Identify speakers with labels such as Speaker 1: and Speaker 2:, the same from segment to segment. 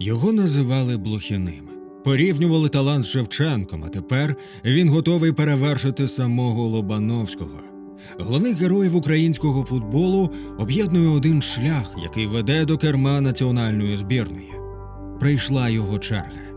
Speaker 1: Його називали Блохіним. Порівнювали талант з Шевченком, а тепер він готовий перевершити самого Лобановського. Головних героїв українського футболу об'єднує один шлях, який веде до керма національної збірної. Прийшла його черга.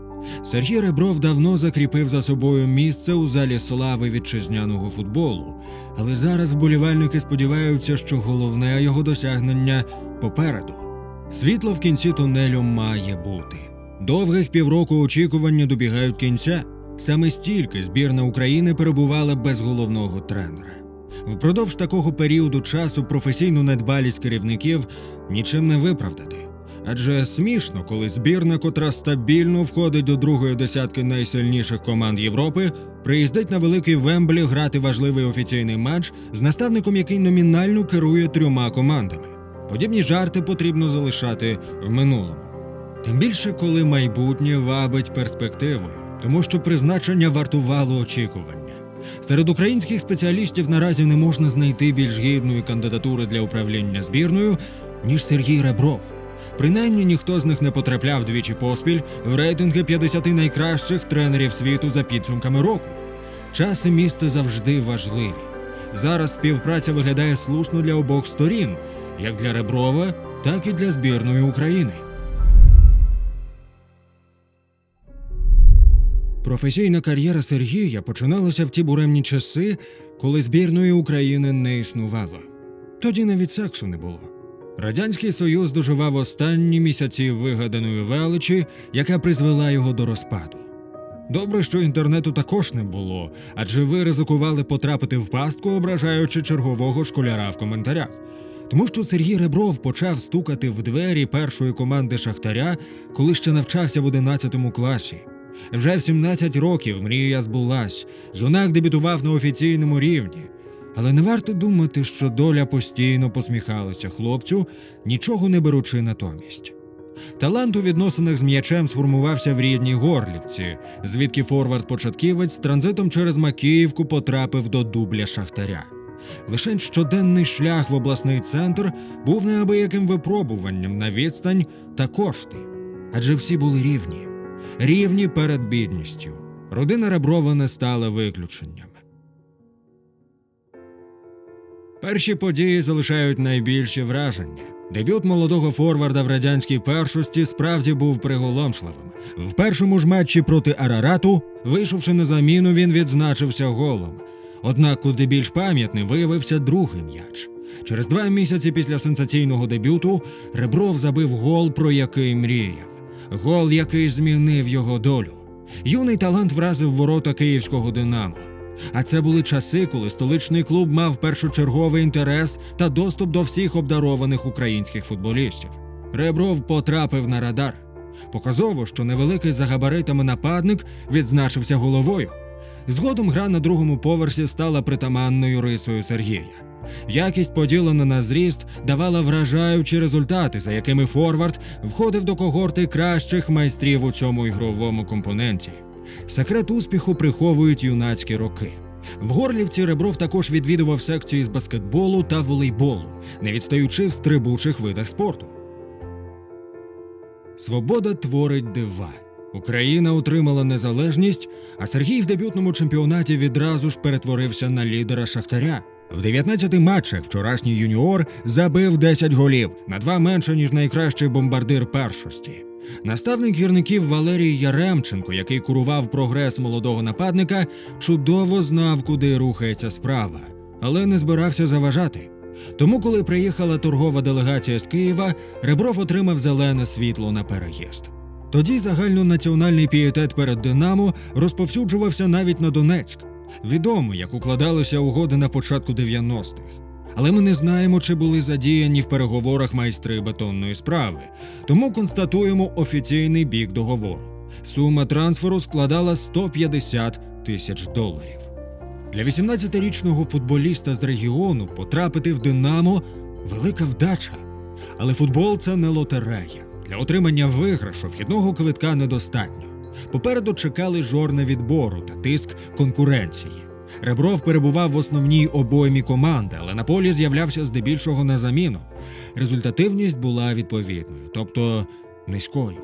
Speaker 1: Сергій Ребров давно закріпив за собою місце у залі слави вітчизняного футболу, але зараз вболівальники сподіваються, що головне його досягнення попереду. Світло в кінці тунелю має бути. Довгих півроку очікування добігають кінця. Саме стільки збірна України перебувала без головного тренера. Впродовж такого періоду часу професійну недбалість керівників нічим не виправдати. Адже смішно, коли збірна, котра стабільно входить до другої десятки найсильніших команд Європи, приїздить на великий Вемблі грати важливий офіційний матч з наставником, який номінально керує трьома командами. Подібні жарти потрібно залишати в минулому. Тим більше, коли майбутнє вабить перспективою, тому що призначення вартувало очікування. Серед українських спеціалістів наразі не можна знайти більш гідної кандидатури для управління збірною, ніж Сергій Ребров. Принаймні ніхто з них не потрапляв двічі поспіль в рейтинги 50 найкращих тренерів світу за підсумками року. Час і місце завжди важливі. Зараз співпраця виглядає слушно для обох сторін, як для Реброва, так і для збірної України. Професійна кар'єра Сергія починалася в ті буремні часи, коли збірної України не існувало. Тоді навіть сексу не було. Радянський Союз доживав останні місяці вигаданої величі, яка призвела його до розпаду. Добре, що інтернету також не було, адже ви ризикували потрапити в пастку, ображаючи чергового школяра в коментарях. Тому що Сергій Ребров почав стукати в двері першої команди Шахтаря, коли ще навчався в 11 класі. Вже в 17 років мрія збулась, юнак дебютував на офіційному рівні. Але не варто думати, що доля постійно посміхалася хлопцю, нічого не беручи натомість. Талант у відносинах з м'ячем сформувався в рідній Горлівці, звідки форвард-початківець транзитом через Макіївку потрапив до дубля Шахтаря. Лишень щоденний шлях в обласний центр був неабияким випробуванням на відстань та кошти. Адже всі були рівні, рівні перед бідністю. Родина Реброва не стала виключенням. Перші події залишають найбільші враження. Дебют молодого форварда в радянській першості справді був приголомшливим. В першому ж матчі проти Арарату, вийшовши на заміну, він відзначився голом. Однак, куди більш пам'ятним виявився другий м'яч. Через два місяці після сенсаційного дебюту Ребров забив гол, про який мріяв. Гол, який змінив його долю. Юний талант вразив ворота київського Динамо. А це були часи, коли столичний клуб мав першочерговий інтерес та доступ до всіх обдарованих українських футболістів. Ребров потрапив на радар. Показово, що невеликий за габаритами нападник відзначився головою. Згодом гра на другому поверсі стала притаманною рисою Сергія. Якість, поділена на зріст, давала вражаючі результати, за якими Форвард входив до когорти кращих майстрів у цьому ігровому компоненті. Секрет успіху приховують юнацькі роки. В Горлівці Ребров також відвідував секції з баскетболу та волейболу, не відстаючи в стрибучих видах спорту. Свобода творить дива. Україна отримала незалежність, а Сергій в дебютному чемпіонаті відразу ж перетворився на лідера Шахтаря. В 19 матчах вчорашній юніор забив 10 голів на два менше ніж найкращий бомбардир першості. Наставник гірників Валерій Яремченко, який курував прогрес молодого нападника, чудово знав, куди рухається справа, але не збирався заважати. Тому, коли приїхала торгова делегація з Києва, Ребров отримав зелене світло на переїзд. Тоді загальнонаціональний пієтет перед Динамо розповсюджувався навіть на Донецьк. Відомо, як укладалися угоди на початку 90-х. Але ми не знаємо, чи були задіяні в переговорах майстри бетонної справи, тому констатуємо офіційний бік договору. Сума трансферу складала 150 тисяч доларів. Для 18-річного футболіста з регіону потрапити в Динамо велика вдача. Але футбол це не лотерея. Для отримання виграшу вхідного квитка недостатньо. Попереду чекали жорне відбору та тиск конкуренції. Ребров перебував в основній обоймі команди, але на полі з'являвся здебільшого на заміну. Результативність була відповідною, тобто низькою.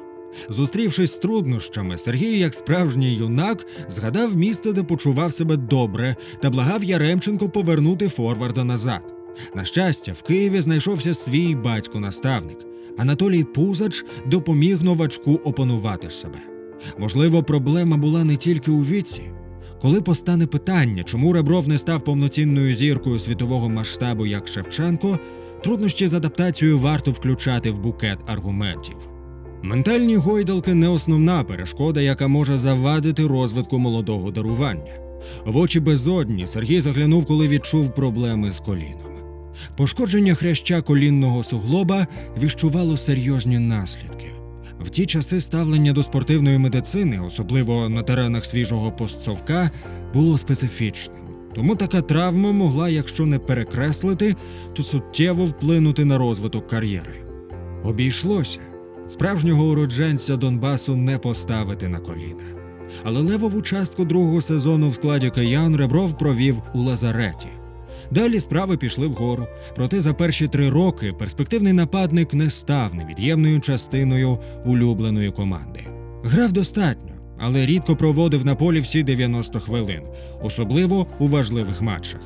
Speaker 1: Зустрівшись з труднощами, Сергій, як справжній юнак, згадав місце, де почував себе добре, та благав Яремченко повернути форварда назад. На щастя, в Києві знайшовся свій батько-наставник. Анатолій Пузач допоміг новачку опанувати себе. Можливо, проблема була не тільки у віці. Коли постане питання, чому Ребров не став повноцінною зіркою світового масштабу як Шевченко, труднощі з адаптацією варто включати в букет аргументів. Ментальні гойдалки не основна перешкода, яка може завадити розвитку молодого дарування. В очі безодні Сергій заглянув, коли відчув проблеми з коліном. Пошкодження хряща колінного суглоба віщувало серйозні наслідки. В ті часи ставлення до спортивної медицини, особливо на теренах свіжого постсовка, було специфічним. Тому така травма могла, якщо не перекреслити, то суттєво вплинути на розвиток кар'єри. Обійшлося справжнього уродженця Донбасу не поставити на коліна. Але левову частку другого сезону в складі киян Ребров провів у лазареті. Далі справи пішли вгору, проте за перші три роки перспективний нападник не став невід'ємною частиною улюбленої команди. Грав достатньо, але рідко проводив на полі всі 90 хвилин, особливо у важливих матчах.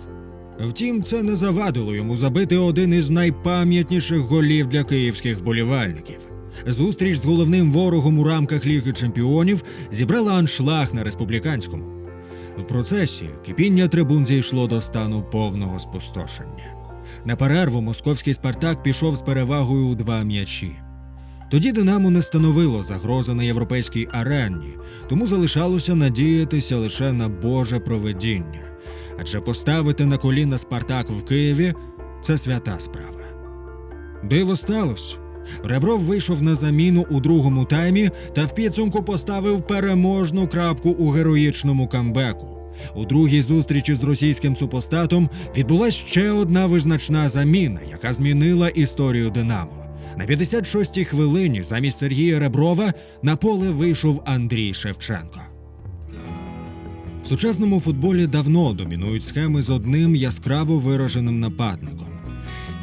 Speaker 1: Втім, це не завадило йому забити один із найпам'ятніших голів для київських вболівальників. Зустріч з головним ворогом у рамках Ліги Чемпіонів зібрала аншлаг на республіканському. В процесі кипіння трибун зійшло до стану повного спустошення. На перерву московський Спартак пішов з перевагою у два м'ячі. Тоді Динамо не становило загрози на європейській арені, тому залишалося надіятися лише на Боже проведіння. Адже поставити на коліна Спартак в Києві це свята справа. Диво сталося. Ребров вийшов на заміну у другому таймі та в підсумку поставив переможну крапку у героїчному камбеку. У другій зустрічі з російським супостатом відбулася ще одна визначна заміна, яка змінила історію Динамо. На 56-й хвилині замість Сергія Реброва на поле вийшов Андрій Шевченко. В сучасному футболі давно домінують схеми з одним яскраво вираженим нападником.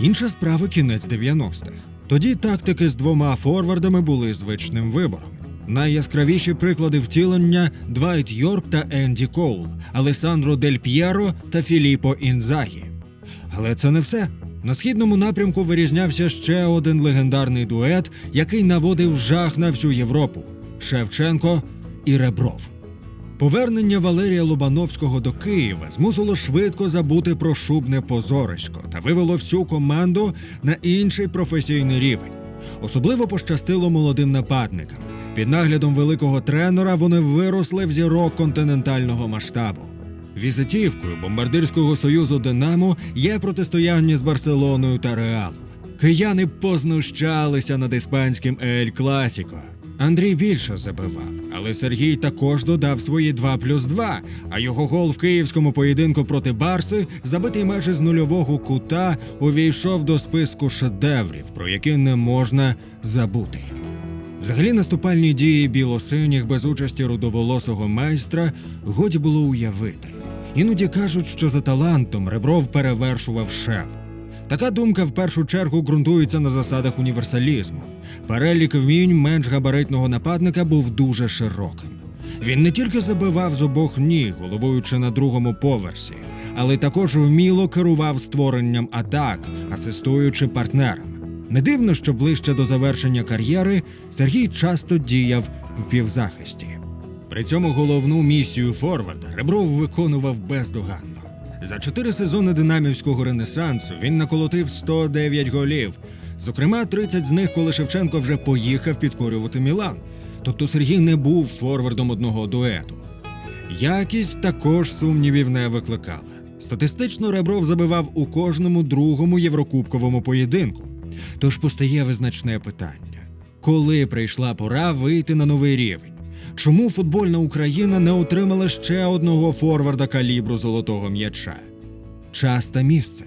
Speaker 1: Інша справа кінець 90-х. Тоді тактики з двома форвардами були звичним вибором. Найяскравіші приклади втілення Двайт Йорк та Енді Коул, Алесандро Дель П'єро та Філіппо Інзагі. Але це не все. На східному напрямку вирізнявся ще один легендарний дует, який наводив жах на всю Європу Шевченко і Ребров. Повернення Валерія Лобановського до Києва змусило швидко забути про шубне позорисько та вивело всю команду на інший професійний рівень. Особливо пощастило молодим нападникам. Під наглядом великого тренера вони виросли в зірок континентального масштабу. Візитівкою бомбардирського союзу Динамо є протистояння з Барселоною та Реалом. Кияни познущалися над іспанським Ель Класіко. Андрій більше забивав, але Сергій також додав свої 2 плюс 2, а його гол в київському поєдинку проти Барси, забитий майже з нульового кута, увійшов до списку шедеврів, про які не можна забути. Взагалі наступальні дії білосиніх без участі рудоволосого майстра годі було уявити. Іноді кажуть, що за талантом Ребров перевершував шефу. Така думка в першу чергу ґрунтується на засадах універсалізму. Перелік вмінь менш габаритного нападника був дуже широким. Він не тільки забивав з обох ніг, головуючи на другому поверсі, але також вміло керував створенням атак, асистуючи партнерам. Не дивно, що ближче до завершення кар'єри Сергій часто діяв в півзахисті. При цьому головну місію Форварда Ребров виконував бездоганно. За чотири сезони динамівського ренесансу він наколотив 109 голів. Зокрема, 30 з них, коли Шевченко вже поїхав підкорювати Мілан. Тобто Сергій не був форвардом одного дуету. Якість також сумнівів не викликала. Статистично Ребров забивав у кожному другому єврокубковому поєдинку. Тож постає визначне питання: коли прийшла пора вийти на новий рівень? Чому футбольна Україна не отримала ще одного форварда калібру золотого м'яча? Час та місце.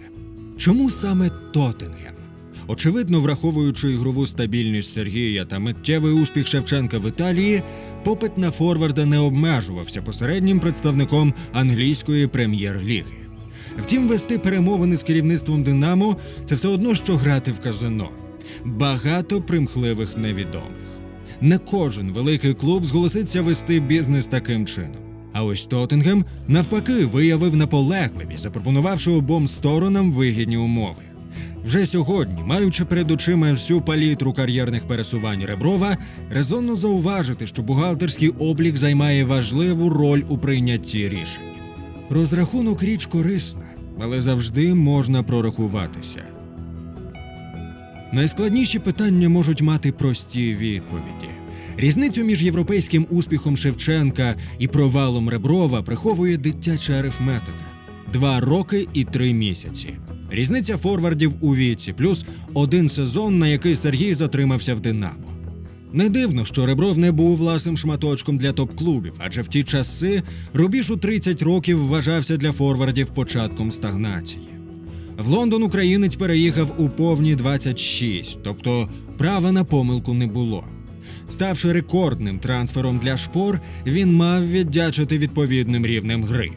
Speaker 1: Чому саме Тоттенгем? Очевидно, враховуючи ігрову стабільність Сергія та миттєвий успіх Шевченка в Італії, попит на форварда не обмежувався посереднім представником англійської прем'єр-ліги. Втім, вести перемовини з керівництвом Динамо це все одно, що грати в казино. Багато примхливих невідомих. Не кожен великий клуб зголоситься вести бізнес таким чином. А ось Тоттенгем навпаки виявив наполегливість, запропонувавши обом сторонам вигідні умови. Вже сьогодні, маючи перед очима всю палітру кар'єрних пересувань Реброва, резонно зауважити, що бухгалтерський облік займає важливу роль у прийнятті рішень. Розрахунок річ корисна, але завжди можна прорахуватися. Найскладніші питання можуть мати прості відповіді. Різницю між європейським успіхом Шевченка і провалом Реброва приховує дитяча арифметика: два роки і три місяці. Різниця форвардів у віці, плюс один сезон, на який Сергій затримався в Динамо. Не дивно, що Ребров не був власним шматочком для топ-клубів, адже в ті часи рубіж у 30 років вважався для форвардів початком стагнації. В Лондон українець переїхав у повні 26, тобто права на помилку не було. Ставши рекордним трансфером для шпор, він мав віддячити відповідним рівнем гри.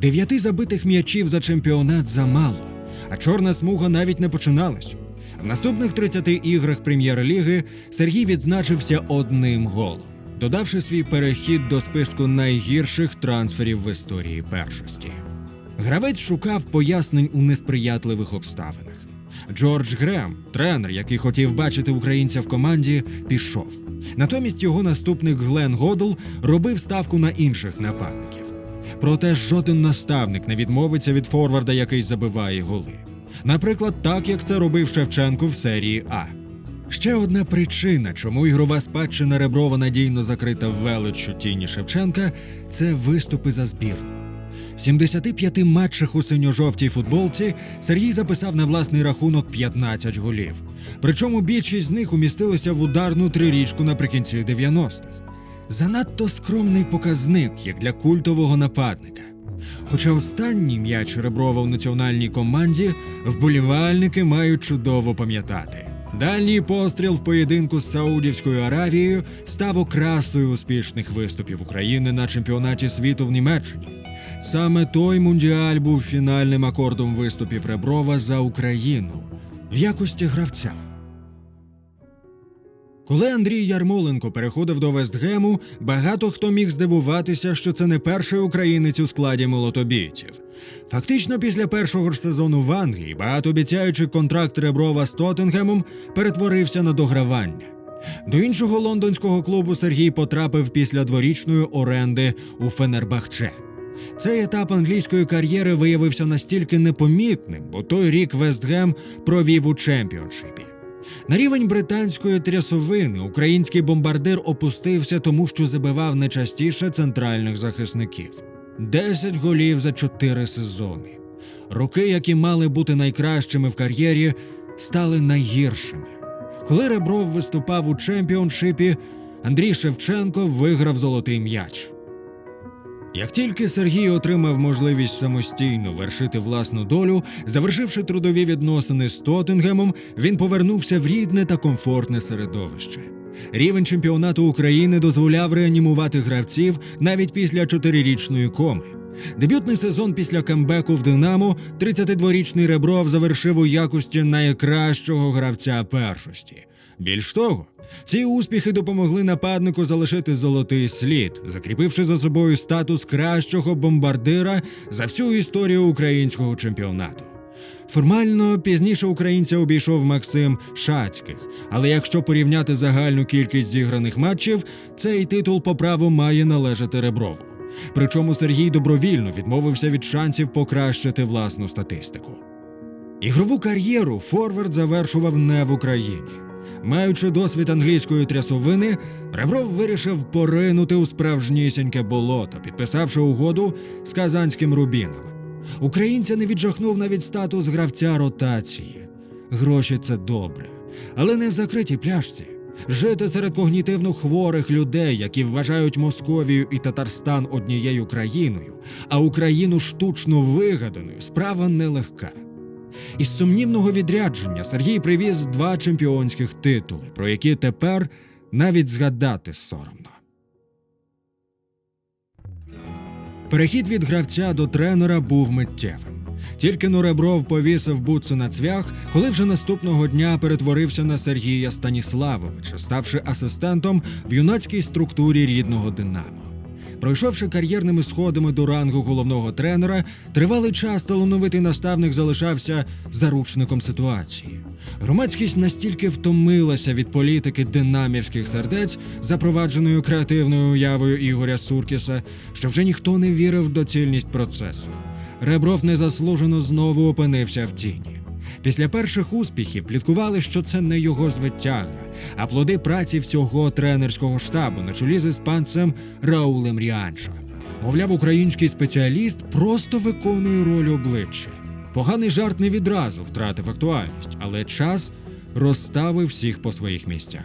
Speaker 1: Дев'яти забитих м'ячів за чемпіонат замало, а чорна смуга навіть не починалась. В наступних 30 іграх прем'єр-ліги Сергій відзначився одним голом, додавши свій перехід до списку найгірших трансферів в історії першості. Гравець шукав пояснень у несприятливих обставинах. Джордж Грем, тренер, який хотів бачити українця в команді, пішов. Натомість його наступник Глен Годл робив ставку на інших нападників. Проте жоден наставник не відмовиться від форварда, який забиває голи. Наприклад, так як це робив Шевченко в серії А. Ще одна причина, чому ігрова спадщина Реброва надійно закрита величчю тіні Шевченка, це виступи за збірну. В 75 матчах у синьо-жовтій футболці Сергій записав на власний рахунок 15 голів. Причому більшість з них умістилися в ударну трирічку наприкінці 90-х. Занадто скромний показник, як для культового нападника. Хоча останній м'яч Реброва в національній команді вболівальники мають чудово пам'ятати. Дальній постріл в поєдинку з Саудівською Аравією став окрасою успішних виступів України на чемпіонаті світу в Німеччині. Саме той мундіаль був фінальним акордом виступів Реброва за Україну в якості гравця. Коли Андрій Ярмоленко переходив до Вестгему, багато хто міг здивуватися, що це не перший українець у складі молотобійців. Фактично, після першого ж сезону в Англії багатообіцяючий контракт Реброва з Тоттенгемом перетворився на догравання. До іншого лондонського клубу Сергій потрапив після дворічної оренди у Фенербахче. Цей етап англійської кар'єри виявився настільки непомітним, бо той рік Вестгем провів у чемпіоншипі. На рівень британської трясовини український бомбардир опустився, тому що забивав найчастіше центральних захисників 10 голів за 4 сезони. Роки, які мали бути найкращими в кар'єрі, стали найгіршими. Коли Ребров виступав у чемпіоншипі, Андрій Шевченко виграв золотий м'яч. Як тільки Сергій отримав можливість самостійно вершити власну долю, завершивши трудові відносини з Тоттенгемом, він повернувся в рідне та комфортне середовище. Рівень чемпіонату України дозволяв реанімувати гравців навіть після чотирирічної коми. Дебютний сезон після камбеку в Динамо 32-річний Ребров завершив у якості найкращого гравця першості. Більш того, ці успіхи допомогли нападнику залишити золотий слід, закріпивши за собою статус кращого бомбардира за всю історію українського чемпіонату. Формально пізніше українця обійшов Максим Шацьких, але якщо порівняти загальну кількість зіграних матчів, цей титул по праву має належати Реброву. Причому Сергій добровільно відмовився від шансів покращити власну статистику. Ігрову кар'єру Форвард завершував не в Україні. Маючи досвід англійської трясовини, Ребров вирішив поринути у справжнісіньке болото, підписавши угоду з казанським рубіном. Українця не віджахнув навіть статус гравця ротації. Гроші це добре, але не в закритій пляшці. Жити серед когнітивно хворих людей, які вважають Московію і Татарстан однією країною, а Україну штучно вигаданою, справа нелегка. Із сумнівного відрядження Сергій привіз два чемпіонських титули, про які тепер навіть згадати соромно. Перехід від гравця до тренера був миттєвим. Тільки но Ребров повісив бутси на цвях, коли вже наступного дня перетворився на Сергія Станіславовича, ставши асистентом в юнацькій структурі рідного Динамо. Пройшовши кар'єрними сходами до рангу головного тренера, тривалий час талановитий наставник залишався заручником ситуації. Громадськість настільки втомилася від політики динамівських сердець, запровадженою креативною уявою Ігоря Суркіса, що вже ніхто не вірив в доцільність процесу. Ребров незаслужено знову опинився в тіні. Після перших успіхів пліткували, що це не його звитяга, а плоди праці всього тренерського штабу на чолі з іспанцем Раулем Ріаншо. Мовляв, український спеціаліст просто виконує роль обличчя. Поганий жарт не відразу втратив актуальність, але час розставив всіх по своїх місцях.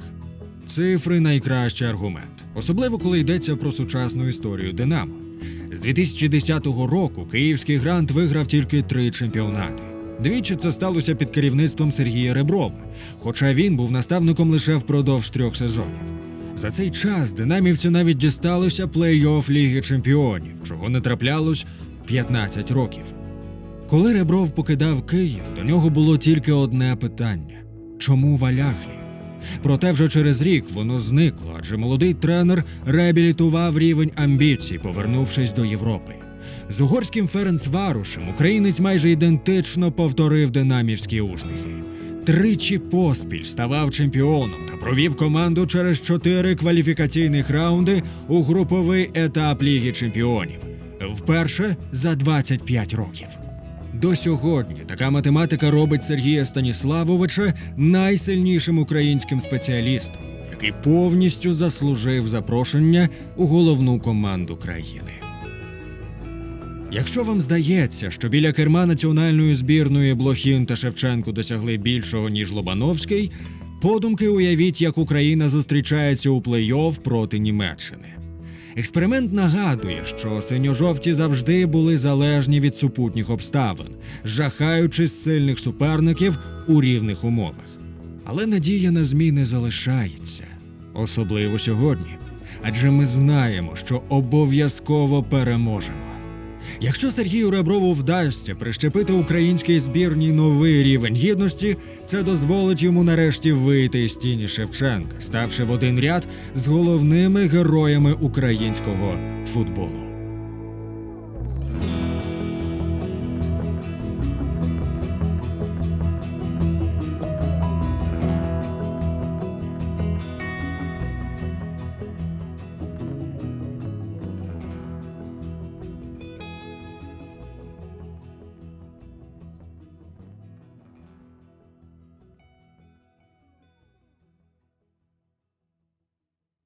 Speaker 1: Цифри найкращий аргумент, особливо коли йдеться про сучасну історію Динамо. З 2010 року київський грант виграв тільки три чемпіонати. Двічі це сталося під керівництвом Сергія Реброва, хоча він був наставником лише впродовж трьох сезонів. За цей час динамівці навіть дісталося плей-офф Ліги Чемпіонів, чого не траплялось 15 років. Коли Ребров покидав Київ, до нього було тільки одне питання: чому Валяглі? Проте вже через рік воно зникло, адже молодий тренер реабілітував рівень амбіцій, повернувшись до Європи. З угорським Ференц Варушем українець майже ідентично повторив динамівські успіхи. Тричі поспіль ставав чемпіоном та провів команду через чотири кваліфікаційних раунди у груповий етап Ліги Чемпіонів. Вперше за 25 років. До сьогодні така математика робить Сергія Станіславовича найсильнішим українським спеціалістом, який повністю заслужив запрошення у головну команду країни. Якщо вам здається, що біля керма національної збірної Блохін та Шевченко досягли більшого, ніж Лобановський, подумки уявіть, як Україна зустрічається у плей-офф проти Німеччини. Експеримент нагадує, що синьо-жовті завжди були залежні від супутніх обставин, жахаючись сильних суперників у рівних умовах. Але надія на зміни залишається, особливо сьогодні. Адже ми знаємо, що обов'язково переможемо. Якщо Сергію Реброву вдасться прищепити українській збірній новий рівень гідності, це дозволить йому нарешті вийти з тіні Шевченка, ставши в один ряд з головними героями українського футболу.